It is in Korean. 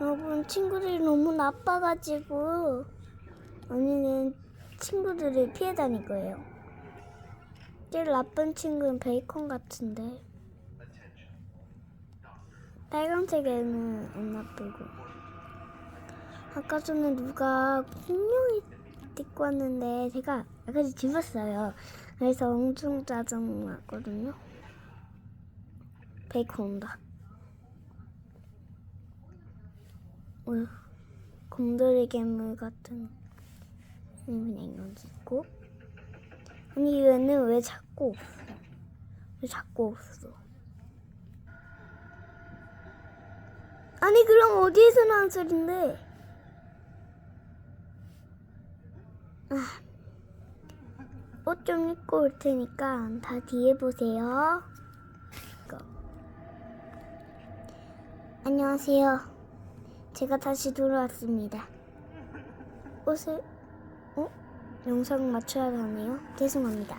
여러분 친구들이 너무 나빠가지고 언니는 친구들을 피해 다닐 거예요. 제일 나쁜 친구는 베이컨 같은데 빨간색에는 안 나쁘고 아까 전에 누가 분명히 데리고 왔는데 제가 아까 집었어요. 그래서 엄청 짜증 났거든요. 베이컨 온다. 곰돌이 괴물 같은 그냥 게 있고 아니 얘는 왜 자꾸 없어? 왜 자꾸 없어? 아니 그럼 어디에서 나는 소린데? 아, 옷 좀 입고 올 테니까 다 뒤에 보세요. 안녕하세요. 제가 다시 돌아왔습니다. 옷을 어? 영상 맞춰야 하네요. 죄송합니다.